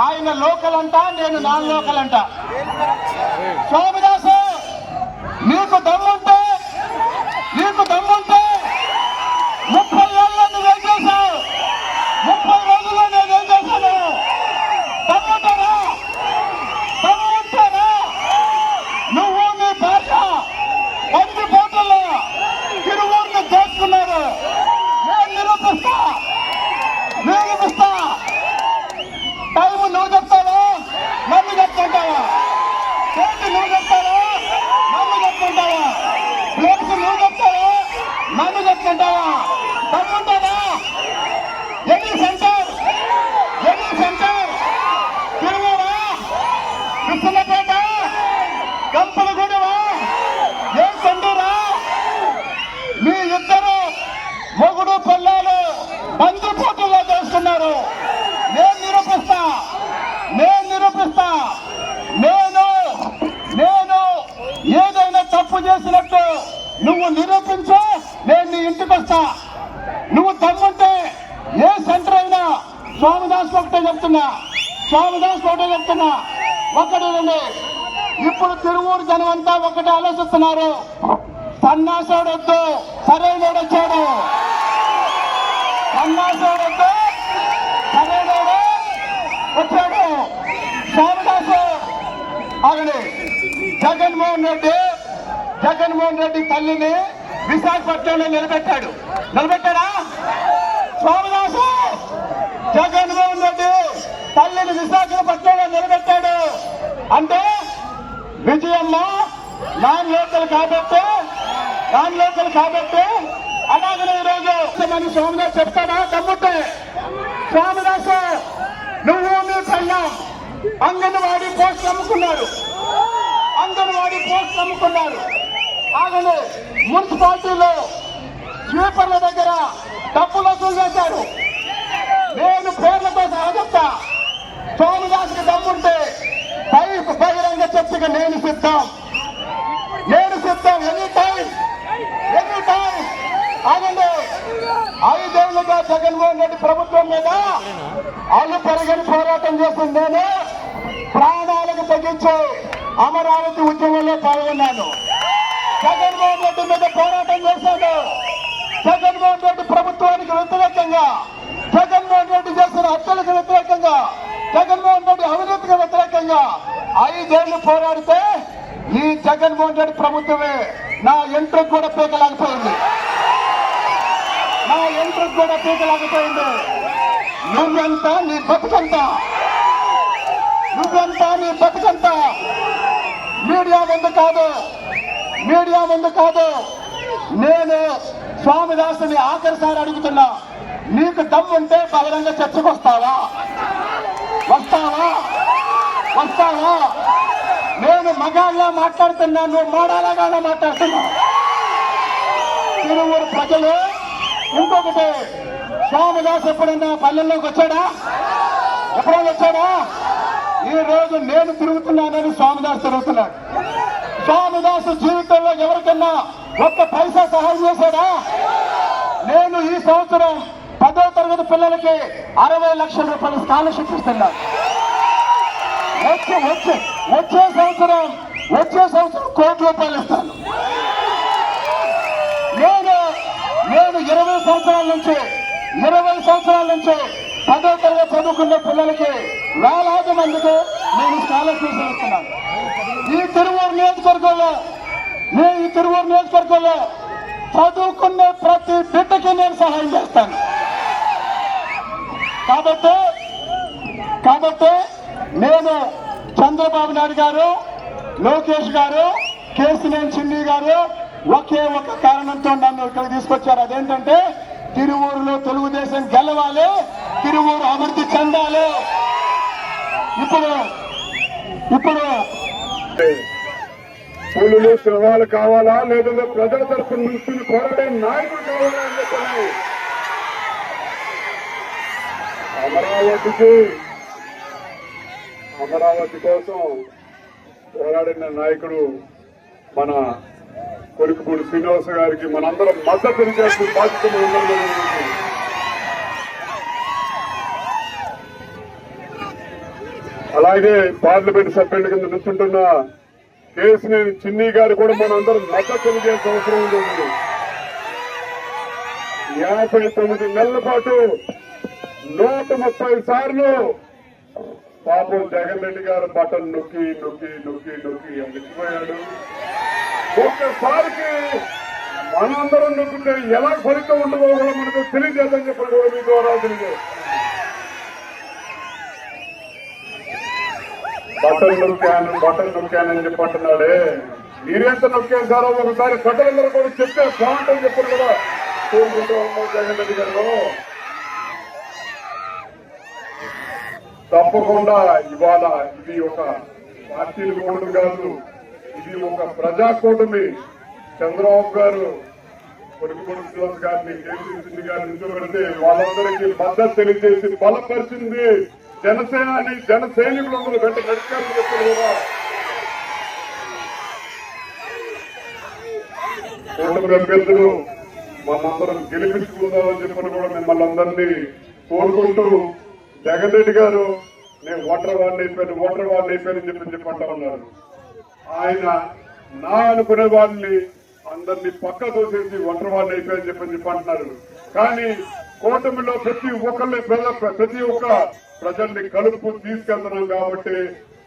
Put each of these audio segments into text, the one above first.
ఆయన లోకల్ అంట నేను నాన్ లోకల్ అంట స్వామిదాసు నీకు దమ్ముంటే నీకు దమ్ముంటే ముప్పై ఏళ్ళ నువ్వేం చేశావు ముప్పై రోజుల్లో నేనేం చేశాను దమ్ముంటారా దమ్ముంటారా నువ్వు నీ భార్య మంది పోటల్లో తిరువురిని దోచుకున్నారు నేను నిరూపిస్తా నిరూపిస్తా టైం నువ్వు చెప్తావా నన్ను చెప్తుంటావా చేతి నువ్వు చెప్తావా నన్ను చెప్తుంటావా ప్లేస్ నువ్వు చెప్తావా నన్ను చెప్తుంటావా తమ్ముంటావా ఎన్ని సెంటర్ ఎన్ని సెంటర్ తిరుమల కృష్ణపేట గంపలగూడవా ఏ సెంటరా మీ ఇద్దరు మొగుడు పిల్లలు బందిపోటుల్లో చేస్తున్నారు నేను నిరూపిస్తా నేను నిరూపిస్తా నేను నేను ఏదైనా తప్పు చేసినట్టు నువ్వు నిరూపించు నేను నీ ఇంటికి వస్తా. నువ్వు తమ్ముంటే ఏ సెంటర్ అయినా స్వామిదాస్ ఒకటే చెప్తున్నా. స్వామిదాస్ ఒకటే చెప్తున్నా. ఒకటి రండి. ఇప్పుడు తిరువూరు జనం అంతా ఒకటే ఆలోచిస్తున్నారు. సన్నాసుడు వద్దు సరైన వచ్చాడు సన్నాసుడు వద్దు సరైన వచ్చాడు. స్వామిదాసు ఆగండి. జగన్మోహన్ రెడ్డి జగన్మోహన్ రెడ్డి తల్లిని విశాఖపట్నంలో నిలబెట్టాడు. నిలబెట్టాడా? స్వామిదాసు జగన్మోహన్ రెడ్డి తల్లిని విశాఖపట్నంలో నిలబెట్టాడు. అంటే విజయమ్మ నాన్ లోకల్ కాబట్టి నాన్ లోకల్ కాబట్టి అలాగనే ఈరోజు. మన స్వామిదాస్ చెప్తాడా? తమ్ముంటే స్వామిదాసు నువ్వు నీ పైన అంగన్వాడీ పోస్ట్ అమ్ముకున్నారు. అంగన్వాడీ పోస్ట్ అమ్ముకున్నారు. ఆగండి. మున్సిపాలిటీలో స్వీపర్ల దగ్గర డబ్బులు వసూలు చేశారు. నేను పేర్లతో సహా చెప్తా. సోమదాస్కి దమ్ముంటే పై బహిరంగ చర్చకు నేను సిద్ధం. నేను సిద్ధం. Any time. Any time. ఆగండి. ఐదేళ్ళుగా జగన్మోహన్ రెడ్డి ప్రభుత్వం మీద అల్లు పెరగని పోరాటం చేసింది నేను ప్రాణాలకు తగ్గించే అమరావతి ఉద్యమంలో పాల్గొన్నాను. జగన్మోహన్ రెడ్డి మీద పోరాటం చేశాడు. జగన్మోహన్ రెడ్డి ప్రభుత్వానికి వ్యతిరేకంగా జగన్మోహన్ రెడ్డి చేసిన హత్యలకు వ్యతిరేకంగా జగన్మోహన్ రెడ్డి అవినీతికి వ్యతిరేకంగా ఐదేళ్ళు పోరాడితే ఈ జగన్మోహన్ రెడ్డి ప్రభుత్వమే నా ఎంట్రకు కూడా పీకలేకపోయింది. నా ఎంట్రకు కూడా పీకలేకపోయింది. నువ్వెంత నీ బతుకంత? నువ్వెంత నీ బతుకంత? మీడియా ముందు కాదు? మీడియా ముందు కాదు. నేను స్వామిదాసుని ఆఖరిసారి అడుగుతున్నా. నీకు దమ్ముంటే బలరంగ చర్చకు వస్తావా? వస్తావా? వస్తావా? నేను మగాళ్ళ మాట్లాడుతున్నా నువ్వు మోడాలగానే మాట్లాడుతున్నా. తిరువురు ప్రజలు ఇంకొకటి స్వామిదాస్ ఎప్పుడన్నా పల్లెల్లోకి వచ్చాడా? ఎప్పుడైనా వచ్చాడా? ఈ రోజు నేను తిరుగుతున్నానని స్వామిదాస్ తిరుగుతున్నాడు. స్వామిదాసు జీవితంలో ఎవరికన్నా ఒక్క పైసా సహాయం చేశాడా? నేను ఈ సంవత్సరం పదో తరగతి పిల్లలకి అరవై లక్షల రూపాయల స్కాలర్షిప్ ఇస్తున్నా. వచ్చే వచ్చే వచ్చే సంవత్సరం వచ్చే సంవత్సరం కోటి రూపాయలు ఇస్తాను. నేను నేను ఇరవై సంవత్సరాల నుంచి ఇరవై సంవత్సరాల నుంచి పదో తరగతి చదువుకున్న పిల్లలకి వేలాది మందికి నేను స్కాలర్షిప్ ఇస్తున్నాను ఈ తిరువూరు నియోజకవర్గంలో నేను ఈ తిరువూరు నియోజకవర్గంలో చదువుకునే ప్రతి బిడ్డకి నేను సహాయం చేస్తాను. కాబట్టి కాబట్టి నేను చంద్రబాబు నాయుడు గారు లోకేష్ గారు కేసినేని చిన్ని గారు ఒకే ఒక కారణంతో నన్ను ఇక్కడ తీసుకొచ్చారు. అదేంటంటే తిరువూరులో తెలుగుదేశం గెలవాలి తిరువూరు అభివృద్ధి చెందాలి. ఇప్పుడు ఇప్పుడు. పూలు సింహాలు కావాలా లేదంటే ప్రజల తరపు నిలుస్తున్న కోరడే నాయకులు కావాలా అని చెప్పాలి. అమరావతికి అమరావతి కోసం పోరాడిన నాయకుడు మన కొరికపూడి శ్రీనివాస గారికి మనందరం మద్దతు తెలియజేస్తూ బాధ్యత ఉందని అలాగే పార్లమెంట్ సభ్యుల కింద నుంచుంటున్న కేసినేని చిన్ని గారు కూడా మనందరం మద్దతు తెలియజేసిన అవసరం ఉంది. యాభై తొమ్మిది నెలల పాటు నూట ముప్పై సార్లు పాపం జగన్ రెడ్డి గారు బటన్ నొక్కి నొక్కి నొక్కి నొక్కి అందించిపోయాడు ఒక్కసారికి మనందరం నొక్కుంటే ఎలా ఫలితం ఉండదో కూడా మనకు తెలియజేద్దని చెప్పడం కూడా మీ ద్వారా తెలియజేస్తాం బట్టలు నొక్కాను బట్టలు నొక్కాను అని చెప్పి అంటున్నాడే మీరెంత నొక్కేశారో ఒకసారి ప్రజలందరూ కూడా చెప్తే బాగుంటుంది చెప్పారు కదా. కోరుకుంటూ ఉన్నాం జగన్ రెడ్డి గారు. తప్పకుండా ఇవాళ ఇది ఒక పార్టీల కోడు కాదు ఇది ఒక ప్రజా కూటమి. చంద్రబాబు గారు కొడుకుడు కొడుకు గారిని కేసీఆర్ గారిని నిలబెడితే వాళ్ళందరికీ మద్దతు తెలియజేసి బలపరిచింది. జనసేనాని జన సైనికులందరూ వెంట నడిచారని చెప్పారు కదా. కూటమి అభ్యర్థులు మనందరం గెలిపించుకుందామని చెప్పని కూడా మిమ్మల్ని అందరినీ కోరుకుంటూ జగన్ రెడ్డి గారు నేను ఓటర్ వాడిని అయిపోయాను ఓటర్ వాడిని అయిపోయాను చెప్పి చెప్పంటా ఉన్నారు. ఆయన నా అనుకునే వాళ్ళని అందరినీ పక్క తోసేసి ఒంటరి వాళ్ళని అయిపోయారని చెప్పని చెప్పంటున్నారు. కానీ కూటమిలో ప్రతి ఒక్కరిని ప్రజ- ప్రతి ఒక్క ప్రజల్ని కలుపు తీసుకెళ్తున్నాం కాబట్టి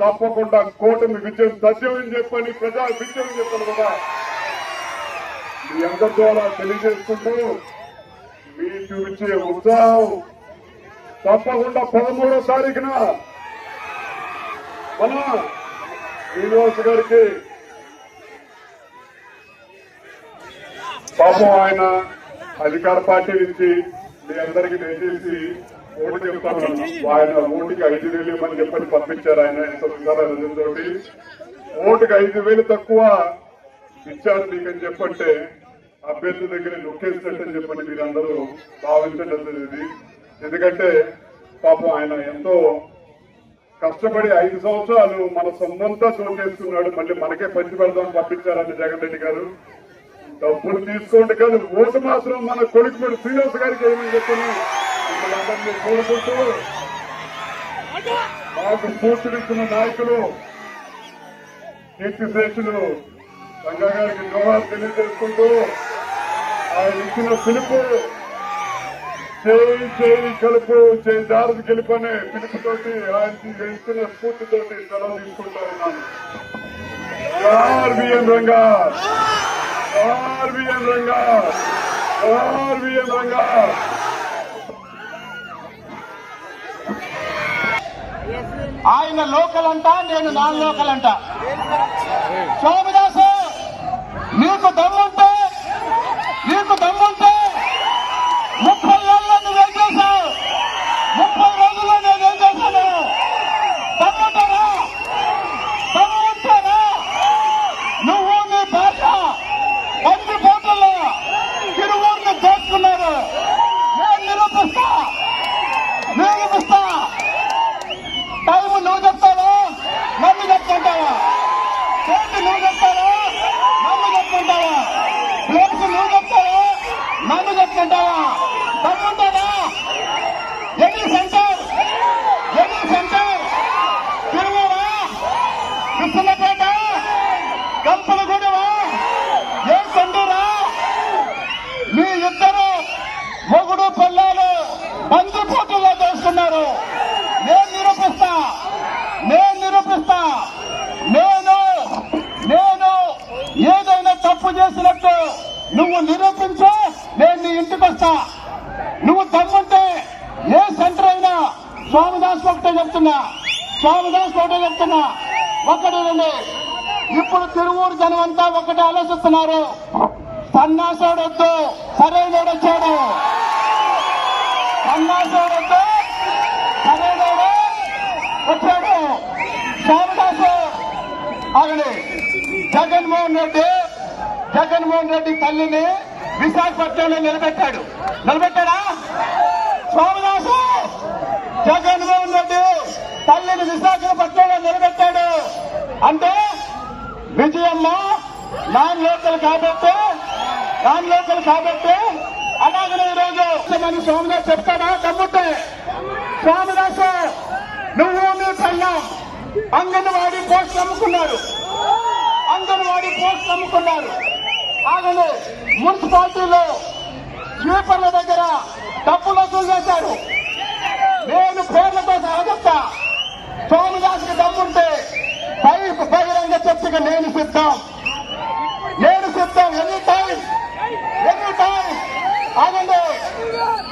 తప్పకుండా కూటమి విజయం సత్యమని చెప్పని ప్రజా విజయం చెప్పను కదా. మీ అందరి ద్వారా తెలియజేసుకుంటూ మీ చూపించే ఉత్సాహం తప్పకుండా పదమూడో తారీఖున మన శ్రీనివాస్ గారికి పాపం ఆయన అధికార పార్టీ నుంచి మీ అందరికీ దయచేసి ఓటు చెప్తాను. ఆయన ఓటుకి ఐదు వేలు ఇవ్వమని చెప్పని పంపించారు ఆయన. ఎంత తోటి ఓటుకి ఐదు వేలు తక్కువ ఇచ్చారు మీకని చెప్పంటే అభ్యర్థుల దగ్గర నొక్కేసినట్టు చెప్పండి మీరందరూ భావించడం ఇది ఎందుకంటే పాపం ఆయన ఎంతో కష్టపడి ఐదు సంవత్సరాలు మన సొంతంతా చోటేసుకున్నాడు మళ్ళీ మనకే పంచి పెడదాం పంపించారని జగన్ రెడ్డి గారు. డబ్బులు తీసుకోండి కాదు ఓటు మాత్రం మన కొడుకు శ్రీనివాస్ గారికి ఏమని చెప్పని మిమ్మల్ని కోరుకుంటూ మాకు స్ఫూర్తినిస్తున్న నాయకులు కీర్తి కీర్తిశేషులు రంగా గారికి జోహార్ తెలియజేసుకుంటూ ఆయన ఇచ్చిన పిలుపు చేయి చేయి కలుపు చేయి దారి గెలుపు అనే పిలుపుతోటి ఆయన ఇచ్చిన స్ఫూర్తితోటి సెలవు తీసుకుంటా ఉన్నాను. RBN Ranga RBN Ranga RBN Ranga ఆయన లోకల్ అంట నేను నాన్ లోకల్ అంట సోమదాసు నీకు దమ్ముంటే నీకు దమ్ముంటే ముప్పై ఏళ్ళలో నువ్వేం చేశావు ముప్పై రోజుల్లో నేనేం చేశాను దమ్ముంటారా దమ్ముంటారా నువ్వు నీ భార్య అన్ని పోటల్లో తిరువురిని దోచుకున్నారు నేను నిరూపిస్తా నిరూపిస్తా టైం నువ్వు చెప్తావా నన్ను చెప్పుకుంటావా చేతి నువ్వు చెప్తావా నన్ను చెప్పుకుంటావా ప్లేస్ నువ్వు చెప్తావా నన్ను చెప్పుకుంటావా ఎన్ని సెంటర్ ఎన్ని సెంటర్ తిరుమల కృష్ణపేట కంపలగూడవా ఏ సెంటరా మీ ఇద్దరు మొగుడు పిల్లలు బందిపోటులో చేస్తున్నారు. నేను నిరూపిస్తా నేను నిరూపిస్తా. నేను నేను ఏదైనా తప్పు చేసినట్టు నువ్వు నిరూపించు. చేస్తా. నువ్వు దమ్ముంటే ఏ సెంటర్ అయినా స్వామిదాస్ ఒకటే చెప్తున్నా. స్వామిదాస్ ఒకటే చెప్తున్నా. ఒకటి ఇప్పుడు తిరువూరు జనం అంతా ఒకటే ఆలోచిస్తున్నారు. సన్నాసోడొద్దు. సరైనోడు వచ్చాడు. సన్నాసోడొద్దు. సరైనోడు వచ్చాడు. శ్యామదాసు ఆగండి. జగన్మోహన్ రెడ్డి. జగన్మోహన్ రెడ్డి తల్లిని విశాఖపట్నంలో నిలబెట్టాడు. నిలబెట్టాడా? స్వామిదాసు జగన్మోహన్ రెడ్డి తల్లిని విశాఖపట్నంలో నిలబెట్టాడు. అంటే విజయమ్మ నాన్ లోకల్ కాబట్టి నాన్ లోకల్ కాబట్టి అలాగనే ఈరోజు. మన స్వామిదాస్ చెప్తాడా? తమ్ముంటే స్వామిదాసు నువ్వు నీ పైన అంగన్వాడీ పోస్ట్ అమ్ముకున్నారు. అంగన్వాడీ పోస్ట్ అమ్ముకున్నారు. ఆగండి మున్సిపాలిటీలో స్వీపర్ల దగ్గర డబ్బులు వసూలు చేశారు. నేను పేర్లతో సహా చెప్తా. సోమదాసుకి డబ్బుంటే పై బహిరంగ చర్చకు నేను సిద్ధం. నేను సిద్ధం. ఎన్ని టైం ఎన్ని టైం. ఆగండి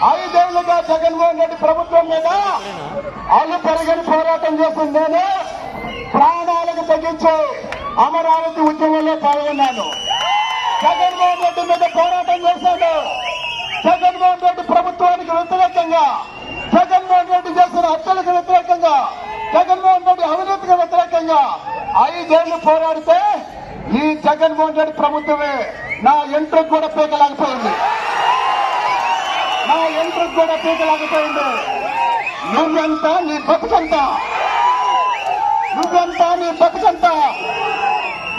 ఐదేళ్ళుగా జగన్మోహన్ రెడ్డి ప్రభుత్వం మీద అల్లు పెరగని పోరాటం చేసింది నేను ప్రాణాలకు తగ్గించి అమరావతి ఉద్యమంలో పాల్గొన్నాను. జగన్మోహన్ రెడ్డి మీద పోరాటం చేశాడు. జగన్మోహన్ రెడ్డి ప్రభుత్వానికి వ్యతిరేకంగా జగన్మోహన్ రెడ్డి చేసిన హత్యలకు వ్యతిరేకంగా జగన్మోహన్ రెడ్డి అవినీతికి వ్యతిరేకంగా ఐదేళ్ళు పోరాడితే ఈ జగన్మోహన్ రెడ్డి ప్రభుత్వమే నా ఎంట్రకు కూడా పీకలేకపోయింది. నా ఎంట్రకు కూడా పీకలేకపోయింది. నువ్వెంత నీ బతుకంత? నువ్వెంత నీ బతుకంత?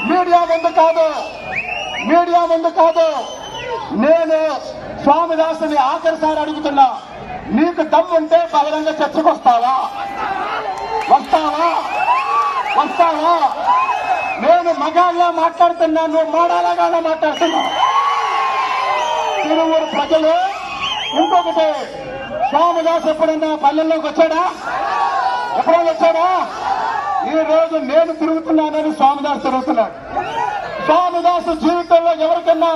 మీడియా ముందు కాదు? మీడియా ముందు కాదు? నేను స్వామిదాసుని ఆఖరిసారి అడుగుతున్నా నీకు దమ్ముంటే బహిరంగ చర్చకు వస్తావా? వస్తావా? వస్తావా నేను మగాళ్ళ మాట్లాడుతున్నా నువ్వు మోడాలగా మాట్లాడుతున్నా తిరువురు ప్రజలు ఇంకొకటి స్వామిదాస్ ఎప్పుడన్నా పల్లెల్లోకి వచ్చాడా? ఎప్పుడైనా వచ్చాడా? ఈ రోజు నేను తిరుగుతున్నానని స్వామిదాస్ తిరుగుతున్నాడు స్వామిదాసు జీవితంలో ఎవరికన్నా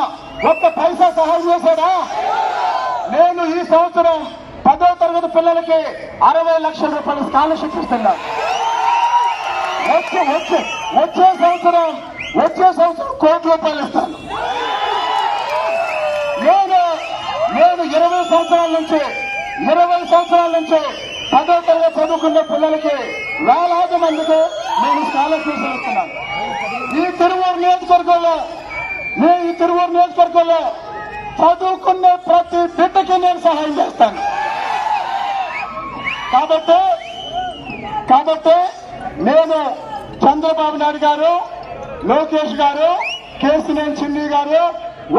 ఒక్క పైసా సహాయం చేశాడా? నేను ఈ సంవత్సరం పదో తరగతి పిల్లలకి అరవై లక్షల రూపాయల స్కాలర్షిప్ ఇస్తున్నా. వచ్చే వచ్చే వచ్చే సంవత్సరం వచ్చే సంవత్సరం కోటి రూపాయలు ఇస్తాను. నేను నేను ఇరవై సంవత్సరాల నుంచి ఇరవై సంవత్సరాల నుంచి పదో తరగతి చదువుకున్న పిల్లలకి వేలాది మందికి నేను స్కాలర్షిప్ ఇస్తున్నాను. ఈ తిరువూరు నియోజకవర్గంలో నేను ఈ తిరువూరు నియోజకవర్గంలో చదువుకునే ప్రతి బిడ్డకి నేను సహాయం చేస్తాను. కాబట్టి కాబట్టి నేను చంద్రబాబు నాయుడు గారు లోకేష్ గారు కేసినేని చిన్ని గారు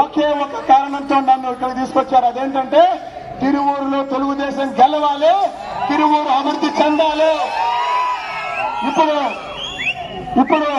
ఒకే ఒక కారణంతో నన్ను ఇక్కడ తీసుకొచ్చారు. అదేంటంటే తిరువూరులో తెలుగుదేశం గెలవాలి తిరువూరు అభివృద్ధి చెందాలి. ఇప్పుడు ఇప్పుడు